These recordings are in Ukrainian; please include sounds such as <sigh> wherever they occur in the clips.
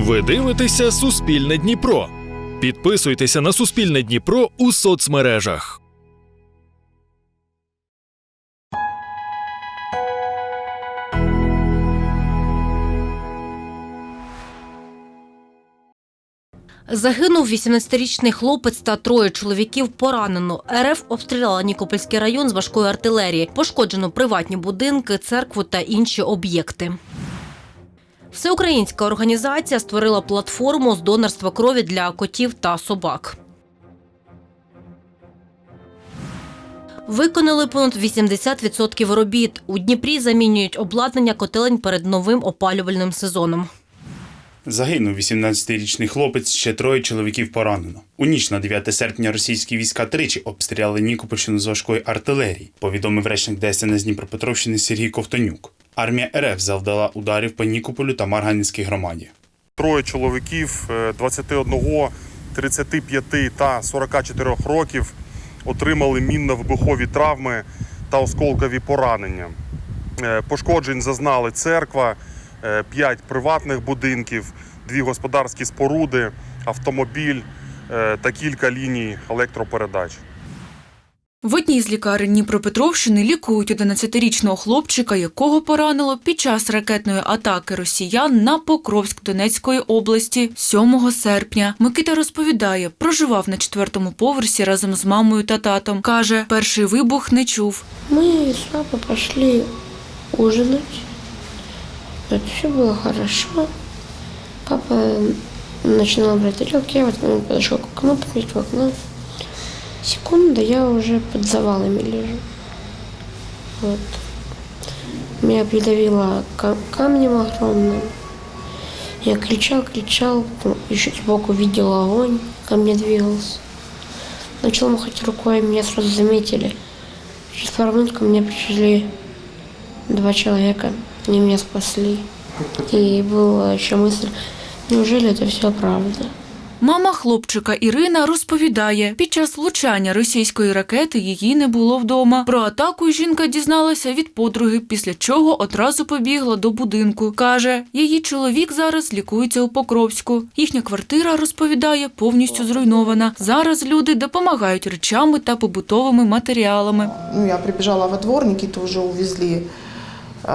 Ви дивитеся Суспільне Дніпро. Підписуйтеся на Суспільне Дніпро у соцмережах. Загинув 18-річний хлопець та троє чоловіків поранено. РФ обстріляла Нікопольський район з важкої артилерії. Пошкоджено приватні будинки, церкву та інші об'єкти. Всеукраїнська організація створила платформу з донорства крові для котів та собак. Виконали понад 80% робіт. У Дніпрі замінюють обладнання котелень перед новим опалювальним сезоном. Загинув 18-річний хлопець, ще троє чоловіків поранено. У ніч на 9 серпня російські війська тричі обстріляли Нікопольщину з важкої артилерії, повідомив речник ДСНС Дніпропетровщини Сергій Ковтонюк. Армія РФ завдала ударів по Нікополю та Марганецькій громаді. Троє чоловіків е, 21, 35 та 44 років отримали мінно-вибухові травми та осколкові поранення. Е, Пошкоджень зазнали церква, 5 приватних будинків, дві господарські споруди, автомобіль е, та кілька ліній електропередач. В одній з лікарень Дніпропетровщини лікують 11-річного хлопчика, якого поранило під час ракетної атаки росіян на Покровськ Донецької області 7 серпня. Микита розповідає, проживав на четвертому поверсі разом з мамою та татом. Каже, перший вибух не чув. Мы с папой пошли ужинать. Вот, все было хорошо. Папа начинал брать тарелки, я в этот момент подошел к окну, посмотреть в окно. Секунда, я уже под завалами лежу. Вот. Меня придавило ка- камнем огромным. Я кричал, кричал, еще сбоку видел огонь, ко мне двигался. Начал махать рукой, меня сразу заметили. Через пару минут ко мне пришли два человека, они меня спасли. И была еще мысль, неужели это все правда? Мама хлопчика Ірина розповідає, під час влучання російської ракети її не було вдома. Про атаку жінка дізналася від подруги, після чого одразу побігла до будинку. Каже, її чоловік зараз лікується у Покровську. Їхня квартира розповідає повністю зруйнована. Зараз люди допомагають речами та побутовими матеріалами. Ну, я прибежала во двор, Никиту уже увезли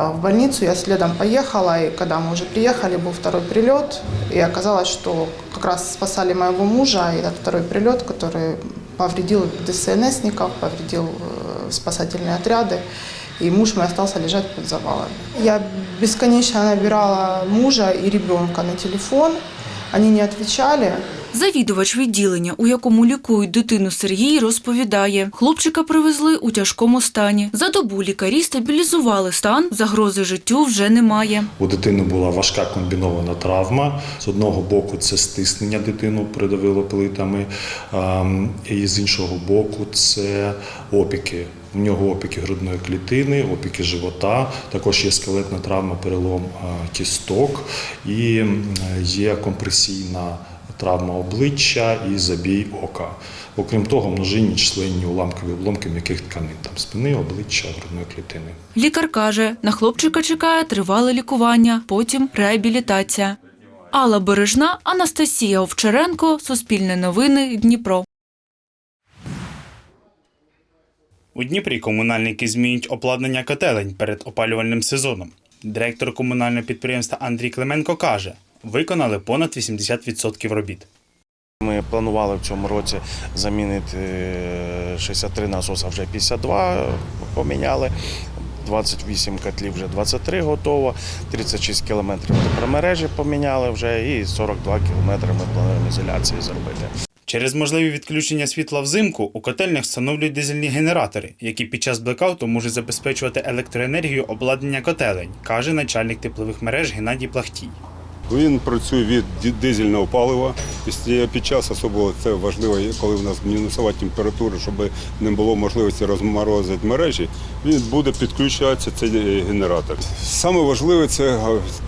в больницу, я следом поехала, и когда мы уже приехали, был второй прилет, и оказалось, что как раз спасали моего мужа, и этот второй прилет, который повредил ДСНСников, повредил э, спасательные отряды, и муж мой остался лежать под завалами. Я бесконечно набирала мужа и ребенка на телефон, они не отвечали, Завідувач відділення, у якому лікують дитину Сергій, розповідає, хлопчика привезли у тяжкому стані. За добу лікарі стабілізували стан, загрози життю вже немає. У дитини була важка комбінована травма. З одного боку, це стиснення дитину придавило плитами, ем, і з іншого боку, це опіки. У нього опіки грудної клітини, опіки живота, також є скелетна травма, перелом е, кісток і є компресійна травма обличчя і забій ока. Окрім того, множинні численні уламкові обломки м'яких тканин, там спини, обличчя, грудної клітини. Лікар каже, на хлопчика чекає тривале лікування, потім реабілітація. Алла Бережна, Анастасія Овчаренко, Суспільне новини, Дніпро. У Дніпрі комунальники змінюють обладнання котелень перед опалювальним сезоном. Директор комунального підприємства Андрій Клименко каже, виконали понад 80% робіт. Ми планували в цьому році замінити е, 63 насоса, вже 52 поміняли. 28 котлів вже 23 готово, 36 кілометрів тепломережі поміняли вже і 42 кілометри ми плануємо ізоляції зробити. Через можливі відключення світла взимку у котельнях встановлюють дизельні генератори, які під час блекауту можуть забезпечувати електроенергію обладнання котелень, каже начальник теплових мереж Геннадій Плахтій. Він працює від дизельного палива. Під час особливо це важливо, коли в нас мінусова температура, щоб не було можливості розморозити мережі. Він буде підключатися цей генератор. Саме важливе це е,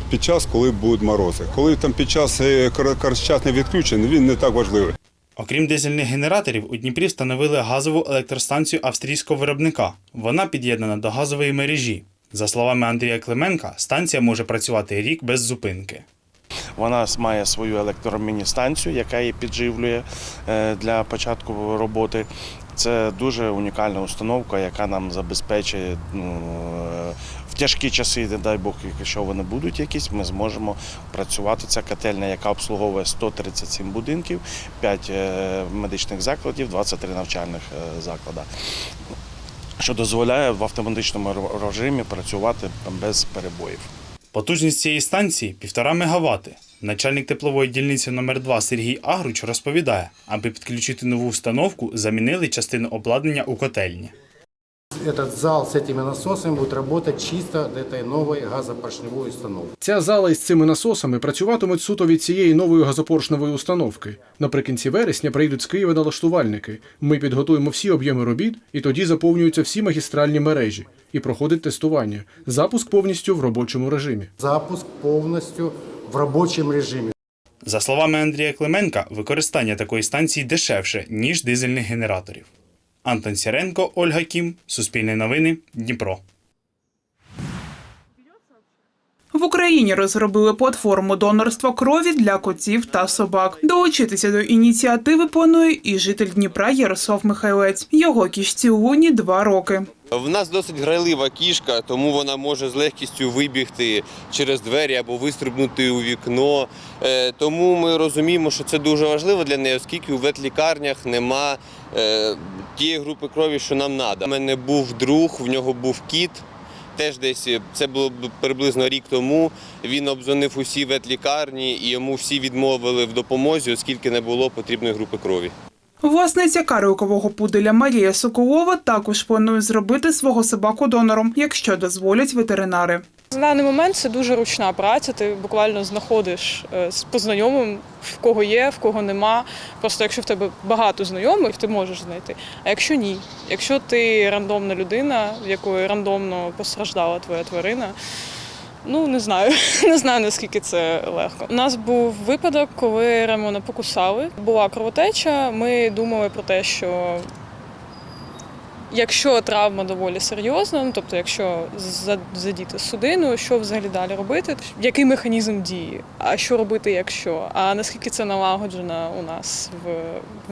під час, коли будуть морози. Коли там під час е, короткочасне відключення, він не так важливий. Окрім дизельних генераторів, у Дніпрі встановили газову електростанцію австрійського виробника. Вона під'єднана до газової мережі. За словами Андрія Клименка, станція може працювати рік без зупинки. Вона має свою електроміністанцію, яка її підживлює е, для початку роботи. Це дуже унікальна установка, яка нам забезпечує ну, е, тяжкі часи, не дай Бог, якщо вони будуть якісь, ми зможемо працювати. Ця котельня, яка обслуговує 137 будинків, 5 медичних закладів, 23 навчальних е, заклади. Що дозволяє в автоматичному режимі працювати без перебоїв. Потужність цієї станції 1,5 МВт. Начальник теплової дільниці номер 2 Сергій Агруч розповідає, аби підключити нову установку, замінили частину обладнання у котельні Этот зал с этими насосами будет работать чисто до этой новой газопоршневой установки. Ця зала із цими насосами працюватимуть суто від цієї нової газопоршневої установки. Наприкінці вересня прийдуть з Києва налаштувальники. Ми підготуємо всі об'єми робіт, і тоді заповнюються всі магістральні мережі і проходить тестування. Запуск повністю в робочому режимі. Запуск полностью в рабочем режиме. За словами Андрія Клименка, використання такої станції дешевше, ніж дизельних генераторів. Антон Сіренко, Ольга Кім, Суспільне новини, Дніпро. В Україні розробили платформу донорства крові для котів та собак. Долучитися до ініціативи планує і житель Дніпра Ярослав Михайлець. Його кішці Луні два роки. В нас досить грайлива кішка, тому вона може з легкістю вибігти через двері або вистрибнути у вікно. Е, Тому ми розуміємо, що це дуже важливо для неї, оскільки у ветлікарнях нема е, тієї групи крові, що нам треба. У мене був друг, в нього був кіт. Теж десь е, це було приблизно рік тому. Він обзвонив усі ветлікарні і йому всі відмовили в допомозі, оскільки не було потрібної групи крові. Власниця карикового пуделя Марія Соколова також планує зробити свого собаку донором, якщо дозволять ветеринари. На даний момент це дуже ручна праця. Ти буквально знаходиш е, з познайомим, в кого є, в кого нема. Просто якщо в тебе багато знайомих, ти можеш знайти. А якщо ні, якщо ти рандомна людина, в якої рандомно постраждала твоя тварина. Ну не знаю, <laughs> не знаю наскільки це легко. У нас був випадок, коли Ремона покусали. Була кровотеча. Ми думали про те, що Якщо травма доволі серйозна, ну тобто, якщо за- задіти судину, що взагалі далі робити? Який механізм дії? А що робити, якщо? А наскільки це налагоджено у нас в,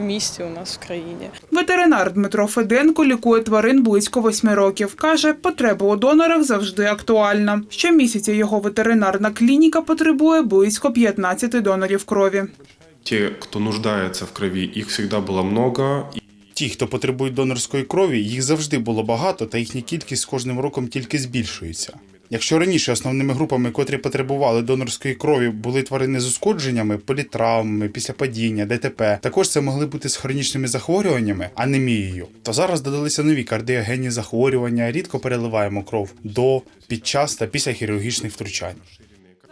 в місті, у нас в країні? Ветеринар Дмитро Феденко лікує тварин близько восьми років. Каже, потреба у донорах завжди актуальна. Щомісяця його ветеринарна клініка потребує близько 15 донорів крові. Те, кто нуждается в крови, их всегда было много. Ті, хто потребують донорської крові, їх завжди було багато, та їхня кількість з кожним роком тільки збільшується. Якщо раніше основними групами, котрі потребували донорської крові, були тварини з ушкодженнями, політравмами, після падіння, ДТП, також це могли бути з хронічними захворюваннями, анемією. То зараз додалися нові кардіогенні захворювання, рідко переливаємо кров до, під час та після хірургічних втручань.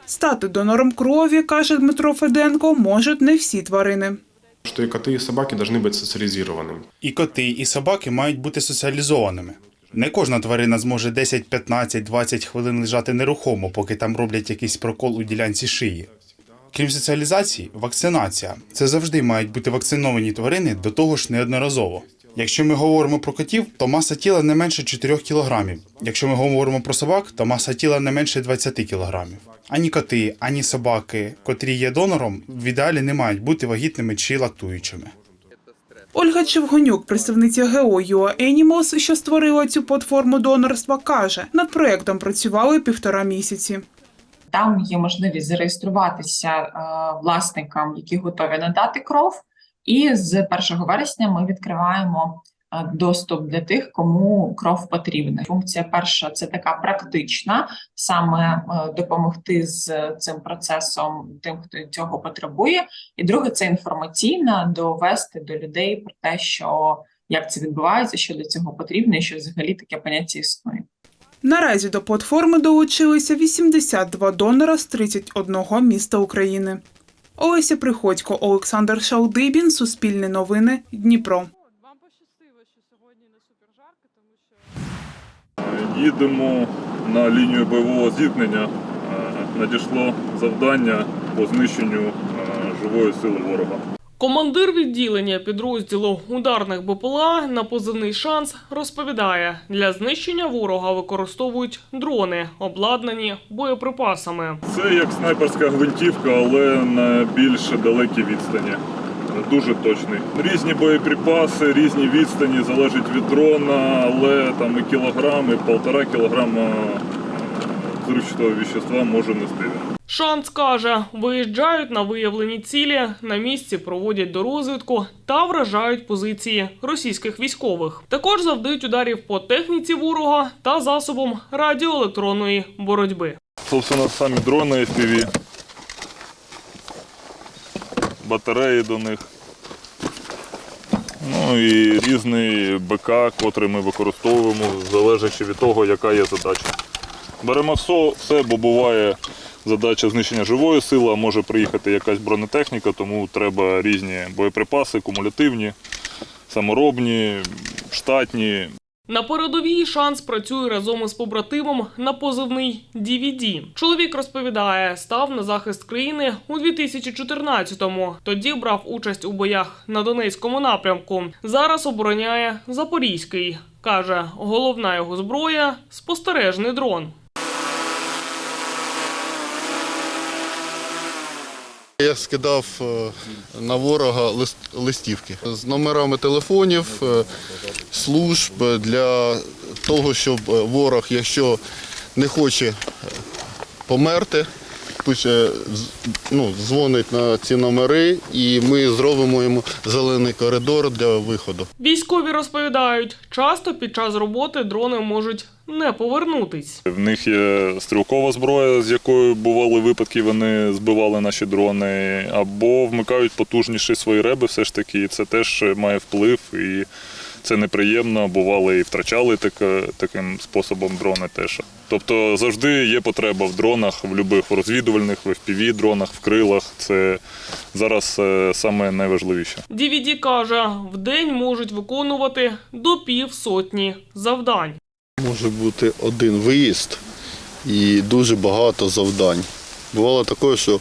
Стати донором крові, каже Дмитро Феденко, можуть не всі тварини. что и коты, и собаки должны быть социализированы. І коти, і собаки мають бути соціалізованими. Не кожна тварина зможе 10, 15, 20 хвилин лежати нерухомо, поки там роблять якийсь прокол у ділянці шиї. Крім соціалізації, вакцинація. Це завжди мають бути вакциновані тварини, до того ж неодноразово. Якщо ми говоримо про котів, то маса тіла не менше 4 кг. Якщо ми говоримо про собак, то маса тіла не менше 20 кг. Ані коти, ані собаки, котрі є донором, в ідеалі не мають бути вагітними чи лактуючими. Ольга Чевгонюк, представниця ГО UA Animals, що створила цю платформу донорства, каже, над проектом працювали півтора місяці. Там є можливість зареєструватися е, власникам, які готові надати кров. І з 1 вересня ми відкриваємо е, доступ для тих, кому кров потрібна. Функція перша це така практична, саме е, допомогти з цим процесом тим, хто цього потребує. І друге це інформаційна, довести до людей про те, що як це відбувається, що для цього потрібно, і що взагалі таке поняття існує. Наразі до платформи долучилися 82 донора з 31 міста України. Олеся Приходько, Олександр Шалдибін, Суспільне новини, Дніпро. Вам пощастило, що сьогодні не супержарко, тому що Їдемо на лінію бойового зіткнення. Е, Надійшло завдання по знищенню е, живої сили ворога. Командир відділення підрозділу ударних БПЛА на позивний шанс розповідає, для знищення ворога використовують дрони, обладнані боєприпасами. Це як снайперська гвинтівка, але на більш далекій відстані. Дуже точний. Різні боєприпаси, різні відстані, залежить від дрона, але там і кілограм, і полтора кілограма е, взривчатого вещества може нести Шанс каже, виїжджають на виявлені цілі, на місці проводять дорозвідку та вражають позиції російських військових. Також завдають ударів по техніці ворога та засобам радіоелектронної боротьби. Собственно, самі дрони FPV, батареї до них. Ну і різний БК, котрий ми використовуємо, залежачи від того, яка є задача. Беремо все, все, бо буває задача знищення живої сили, а може приїхати якась бронетехніка, тому треба різні боєприпаси, кумулятивні, саморобні, штатні. На передовій шанс працює разом із побратимом на позивний DVD. Чоловік розповідає, став на захист країни у 2014-му. Тоді брав участь у боях на Донецькому напрямку. Зараз обороняє Запорізький. Каже, головна його зброя спостережний дрон. Я скидав е, на ворога лист, листівки з номерами телефонів, е, служб для того, щоб е, ворог, якщо не хоче померти, ну, дзвонить на ці номери, і ми зробимо йому зелений коридор для виходу. Військові розповідають, часто під час роботи дрони можуть не повернутись. В них є стрілкова зброя, з якою бували випадки, вони збивали наші дрони, або вмикають потужніші свої реби, все ж таки, і це теж має вплив, і це неприємно. Бували і втрачали таке, таким способом дрони теж. Тобто завжди є потреба в дронах, в будь-яких розвідувальних, в fpv дронах, в крилах. Це зараз е, саме найважливіше. DVD каже, в день можуть виконувати до півсотні завдань. Може бути один виїзд і дуже багато завдань. Бувало таке, що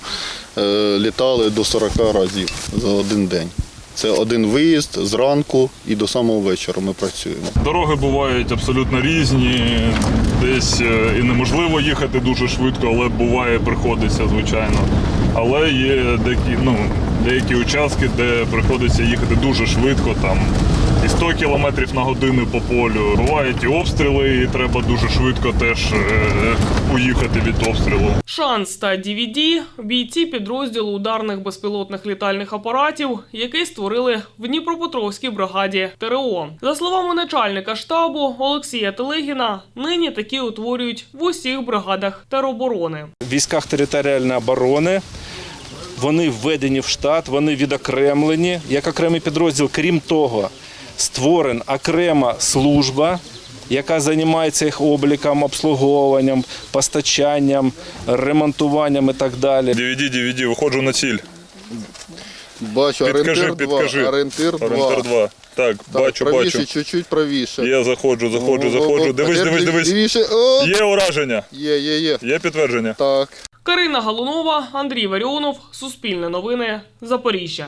е, літали до 40 разів за один день. Це один виїзд зранку і до самого вечора ми працюємо. Дороги бувають абсолютно різні. Десь е, і неможливо їхати дуже швидко, але буває, приходиться, звичайно. Але є деякі, ну, деякі участки, де приходиться їхати дуже швидко, там і 100 км на годину по полю. Бувають і обстріли, і треба дуже швидко теж е, уїхати від обстрілу. Шанс та DVD – бійці підрозділу ударних безпілотних літальних апаратів, який створили в Дніпропетровській бригаді ТРО. За словами начальника штабу Олексія Телегіна, нині такі утворюють в усіх бригадах тероборони. В військах територіальної оборони. Вони введені в штат, вони відокремлені як окремий підрозділ. Крім того, створена окрема служба, яка займається їх обліком, обслуговуванням, постачанням, ремонтуванням і так далі. DVD, DVD, виходжу на ціль. Бачу, Підкажи, орієнтир 2. підкажи. Орієнтир 2. Орієнтир 2. Так, бачу, правіше, бачу. чуть-чуть правіше. Я заходжу, заходжу, О, заходжу. о, о, Дивись, тепер дивись, дивись. лівіше. О! Є ураження. Є, є, є. Є підтвердження. Так. Карина Галунова, Андрій Варіонов, Суспільне новини, Запоріжжя.